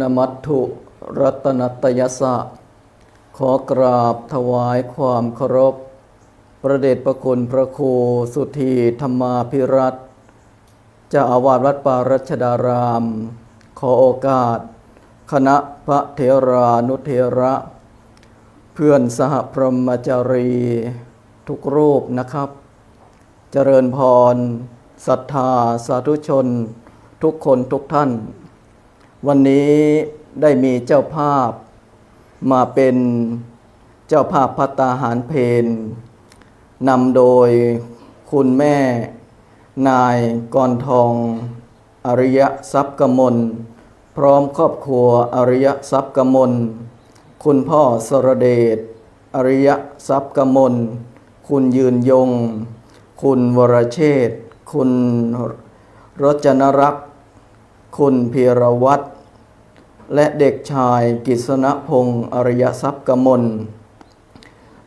นมัตถุรัตนตยสะ ขอกราบถวายความเคารพ ประเดชประคุณพระครูสุธีธรรมาภิรัตเจ้าอาวาสวัดป่ารัชดาราม ขอโอกาส คณะพระเทรานุเทระ เพื่อนสหพรหมจารี ทุกรูปนะครับ เจริญพรศรัทธาสาธุชน ทุกคนทุกท่าน วันนี้ได้มีเจ้าภาพมาเป็นเจ้าภาพพัตาหารเพนนำโดยคุณแม่ นายกรทอง อริยทรัพย์กมล พร้อมครอบครัวอริยทรัพย์กมล คุณพ่อสรเดช อริยทรัพย์กมล คุณยืนยง คุณวรเชษ คุณรจนรักษ์ คุณพีรวัตรและเด็กชายกิษณพงศ์อริยทรัพย์กมล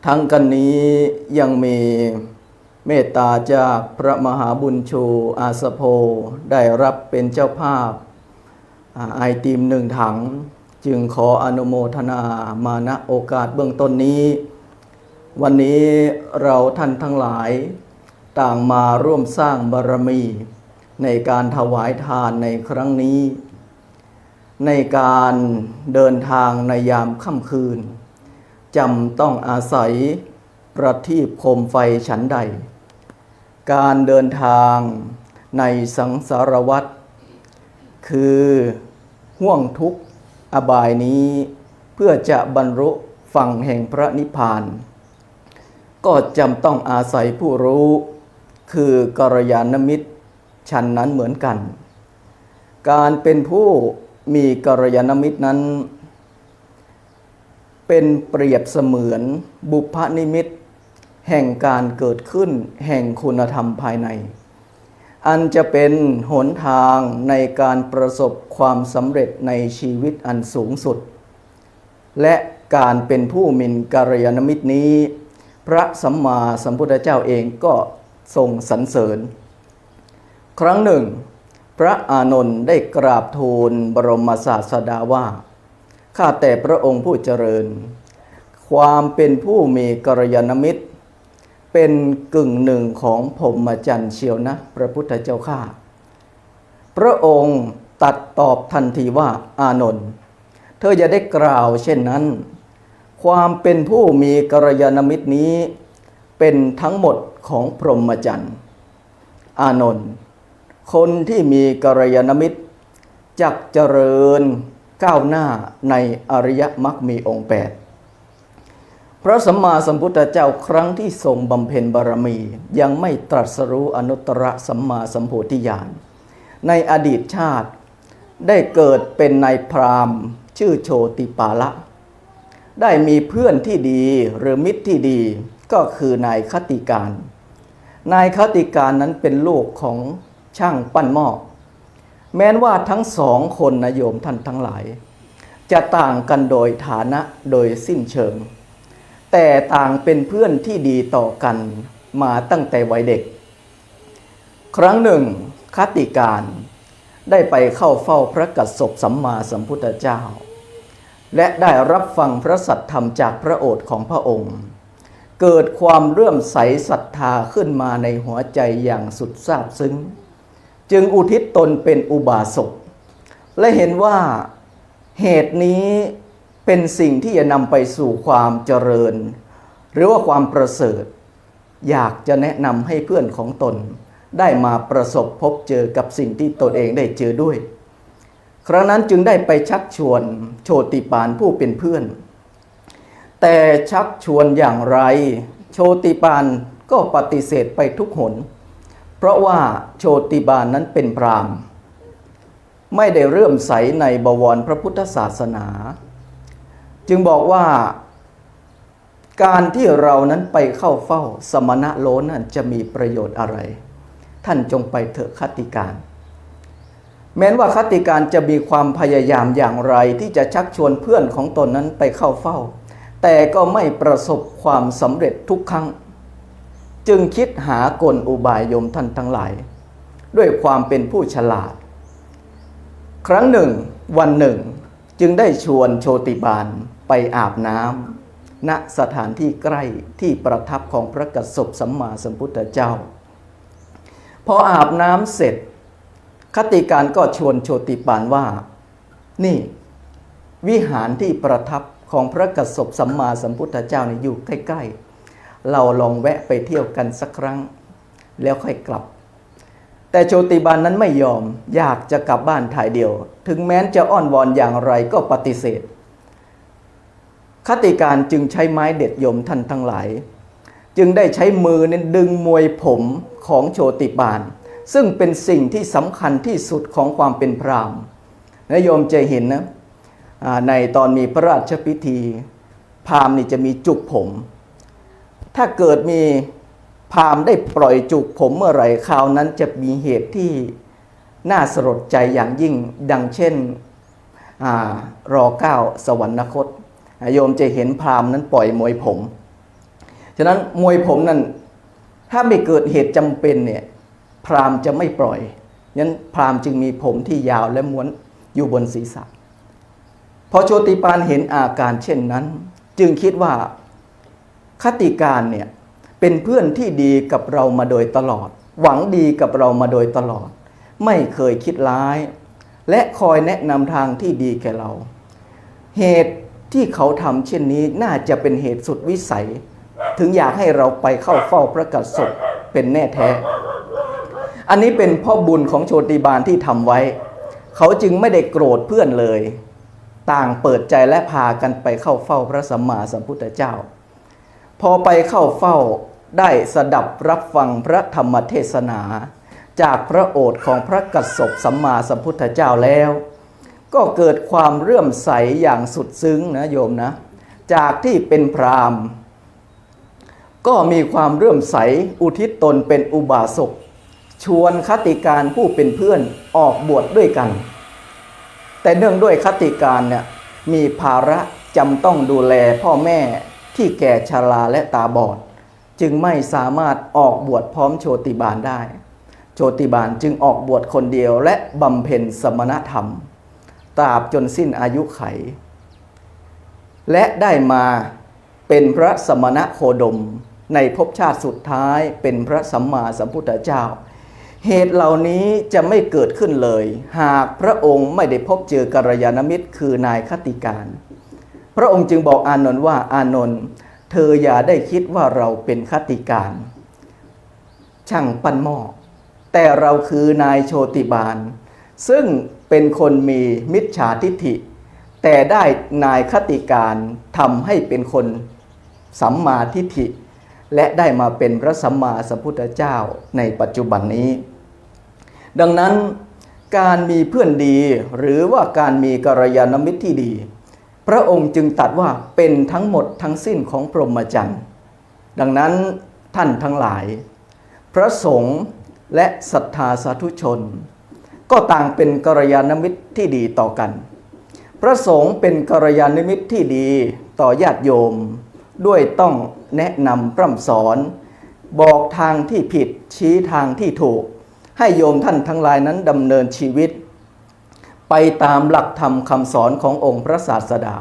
ทั้งกันนี้ยังมีเมตตาจากพระมหาบุญชูอาสโพได้รับเป็นเจ้าภาพไอติมหนึ่งถัง จึงขออนุโมทนามาณโอกาสเบื้องต้นนี้ วันนี้เราท่านทั้งหลาย ต่างมาร่วมสร้างบารมี ในการถวายทานในครั้งนี้ ในการเดินทางในยามค่ำคืนจำต้องอาศัยประทีปโคมไฟฉันใด การเดินทางในสังสารวัฏคือห่วงทุกข์อบายนี้เพื่อจะบรรลุฝั่งแห่งพระนิพพาน ก็จำต้องอาศัยผู้รู้ คือกรยานมิตร ฉันนั้นเหมือนกัน การเป็นผู้มีกรยานมิตรนั้น เป็นเปรียบเสมือนบุพนิมิตแห่งการเกิดขึ้นแห่งคุณธรรมภายใน อันจะเป็นหนทางในการประสบความสำเร็จในชีวิตอันสูงสุด และการเป็นผู้มินกรยานมิตรนี้ พระสัมมาสัมพุทธเจ้าเองก็ทรงสรรเสริญ ครั้งหนึ่ง พระอานนท์ได้กราบทูลบรมศาสดาว่า ข้าแต่พระองค์ผู้เจริญ ความเป็นผู้มีกรยานมิตร เป็นกึ่งหนึ่งของพรหมจรรย์เชียวนะ พระพุทธเจ้าข้าพระองค์ตัดตอบทันทีว่าอานนท์เธออย่าได้กล่าวเช่นนั้น ความเป็นผู้มีกรยานมิตรนี้ เป็นทั้งหมดของพรหมจรรย์อานนท์ คนที่มีกรยานมิตรจักเจริญก้าวหน้าในอริยมรรคมีองค์แปดพระสัมมาสัมพุทธเจ้าครั้งที่ทรงบำเพ็ญบารมี ยังไม่ตรัสรู้อนุตตรสัมมาสัมโพธิญาณในอดีตชาติได้เกิดเป็นนายพรามชื่อโชติปาละ ได้มีเพื่อนที่ดีหรือมิตรที่ดีก็คือนายคติการ นายคติการนั้นเป็นลูกของ ช่างปั้นหม้อแม้นว่าทั้งสองคนนะโยมท่านทั้งหลาย จะต่างกันโดยฐานะโดยสิ้นเชิง แต่ต่างเป็นเพื่อนที่ดีต่อกันมาตั้งแต่วัยเด็ก ครั้งหนึ่งคติการได้ไปเข้าเฝ้าพระกัสสปสัมมาสัมพุทธเจ้า และได้รับฟังพระสัทธรรมจากพระโอษฐ์ของพระองค์ เกิดความเรื่อมใสศรัทธาขึ้นมาในหัวใจอย่างสุดซาบซึ้ง จึงอุทิศตนเป็นอุบาสกและเห็นว่าเหตุนี้เป็นสิ่งที่จะนำไปสู่ความเจริญ หรือว่าความประเสริฐ อยากจะแนะนำให้เพื่อนของตน ได้มาประสบพบเจอกับสิ่งที่ตนเองได้เจอด้วย ครั้งนั้นจึงได้ไปชักชวนโชติปานผู้เป็นเพื่อน แต่ชักชวนอย่างไร โชติปานก็ปฏิเสธไปทุกหน เพราะว่าโชติบาลนนั้นเป็นพราหมณ์ ไม่ได้เรื่มใสในบวรพระพุทธศาสนา จึงบอกว่าการที่เรานั้นไปเข้าเฝ้าสมณะโลนนั้นจะมีประโยชน์อะไร ท่านจงไปเถอะคติการ แม้นว่าคติการจะมีความพยายามอย่างไรที่จะชักชวนเพื่อนของตนนั้นไปเข้าเฝ้า แต่ก็ไม่ประสบความสำเร็จทุกครั้ง จึงคิดหากลอุบายโยมท่านทั้งหลาย ด้วยความเป็นผู้ฉลาด ครั้งหนึ่ง วันหนึ่ง จึงได้ชวนโชติบาลไปอาบน้ำณสถานที่ใกล้ที่ประทับของพระกัสสปสัมมาสัมพุทธเจ้า พออาบน้ำเสร็จ คติการก็ชวนโชติปานว่า นี่ วิหารที่ประทับของพระกัสสปสัมมาสัมพุทธเจ้านี่อยู่ใกล้ ๆ เราลองแวะไปเที่ยวกันสักครั้ง แล้วค่อยกลับ แต่โชติบาลนนั้นไม่ยอมอยากจะกลับบ้านถ่ายเดียว ถึงแม้นจะอ้อนวอนอย่างไรก็ปฏิเสธคติการจึงใช้ไม้เด็ดยมท่านทั้งหลาย จึงได้ใช้มือนั้นดึงมวยผมของโชติบาล ซึ่งเป็นสิ่งที่สำคัญที่สุดของความเป็นพราหมณ์นโยมจะเห็นนะในตอนมีพระราชพิธี พราหมณ์นี่จะมีจุกผม ถ้าเกิดมีพราหมณ์ได้ปล่อยจุกผมเมื่อไหร่คราวนั้นจะมีเหตุที่น่าสลดใจอย่างยิ่งดังเช่นอรอเก้าสวรรคตโยมจะเห็นพราหมณ์นั้นปล่อยมวยผม ฉะนั้นมวยผมนั้นถ้าไม่เกิดเหตุจำเป็นเนี่ยพราหมณ์จะไม่ปล่อยยันพราหมณ์จึงมีผมที่ยาวและม้วนอยู่บนศีรษะ พอโชติปานเห็นอาการเช่นนั้น จึงคิดว่า คติการเนี่ยเป็นเพื่อนที่ดีกับเรามาโดยตลอด หวังดีกับเรามาโดยตลอด ไม่เคยคิดร้าย และคอยแนะนำทางที่ดีแก่เรา เหตุที่เขาทำเช่นนี้น่าจะเป็นเหตุสุดวิสัย ถึงอยากให้เราไปเข้าเฝ้าพระกัสสปเป็นแน่แท้ อันนี้เป็นพ่อบุญของโชติบาลที่ทำไว้ เขาจึงไม่ได้โกรธเพื่อนเลย ต่างเปิดใจและพากันไปเข้าเฝ้าพระสัมมาสัมพุทธเจ้า พอไปเข้าเฝ้าได้สดับรับฟังพระธรรมเทศนา จากพระโอษฐ์ของพระกัสสปสัมมาสัมพุทธเจ้าแล้ว ก็เกิดความเรื่อมใสอย่างสุดซึ้งนะโยมนะ จากที่เป็นพรามก็มีความเรื่อมใสอุทิศตนเป็นอุบาสกชวนคติการผู้เป็นเพื่อนออกบวชดด้วยกัน แต่เนื่องด้วยคติการเนี่ยมีภาระจำต้องดูแลพ่อแม่ ที่แก่ชราและตาบอด จึงไม่สามารถออกบวชพร้อมโชติบาลได้ โชติบาลจึงออกบวชคนเดียวและบำเพ็ญสมณธรรม ตราบจนสิ้นอายุไข และได้มาเป็นพระสมณโคดม ในภพชาติสุดท้ายเป็นพระสัมมาสัมพุทธเจ้า เหตุเหล่านี้จะไม่เกิดขึ้นเลย หากพระองค์ไม่ได้พบเจอกัลยาณมิตรคือนายคติการ พระองค์จึงบอกอานนท์ว่าอานนท์เธออย่าได้คิดว่าเราเป็นคติการ ช่างปั้นหม้อแต่เราคือนายโชติบาล ซึ่งเป็นคนมีมิจฉาทิฏฐิ แต่ได้นายคติการทำให้เป็นคนสัมมาทิฏฐิ และได้มาเป็นพระสัมมาสัมพุทธเจ้าในปัจจุบันนี้ ดังนั้นการมีเพื่อนดีหรือว่าการมีกัลยาณมิตรที่ดี พระองค์จึงตัดว่าเป็นทั้งหมดทั้งสิ้นของพรหมจรรย์ ดังนั้นท่านทั้งหลาย พระสงฆ์และศรัทธาสาธุชน ก็ต่างเป็นกัลยาณมิตรที่ดีต่อกัน พระสงฆ์เป็นกัลยาณมิตรที่ดีต่อญาติโยม ด้วยต้องแนะนำพร่ำสอน บอกทางที่ผิดชี้ทางที่ถูก ให้โยมท่านทั้งหลายนั้นดำเนินชีวิต ไปตามหลักธรรมคำสอนขององค์พระศาสดา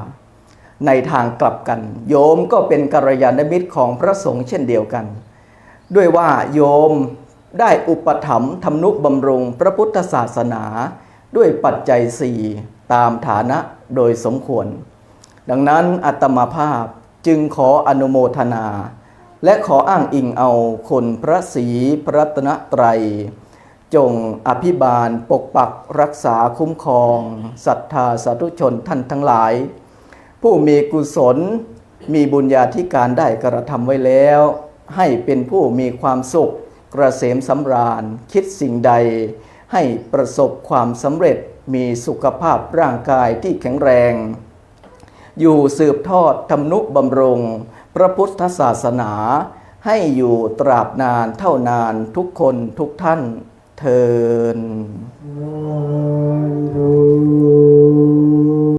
ในทางกลับกัน โยมก็เป็นกัลยาณมิตรของพระสงฆ์เช่นเดียวกัน ด้วยว่าโยมได้อุปถัมภ์ทำนุบำรุงพระพุทธศาสนาด้วยปัจจัยสี่ตามฐานะโดยสมควร ดังนั้นอัตมาภาพจึงขออนุโมทนา และขออ้างอิงเอาคนพระศรีพระรัตนตรัย จงอภิบาลปกปักรักษาคุ้มครองศรัทธาสาธุชนท่านทั้งหลาย ผู้มีกุศลมีบุญญาธิการได้กระทำไว้แล้ว ให้เป็นผู้มีความสุขกระเสมสำราญ คิดสิ่งใด ให้ประสบความสำเร็จมีสุขภาพร่างกายที่แข็งแรง อยู่สืบทอดทำนุบำรงพระพุทธศาสนา ให้อยู่ตราบนานเท่านานทุกคนทุกท่าน เทิน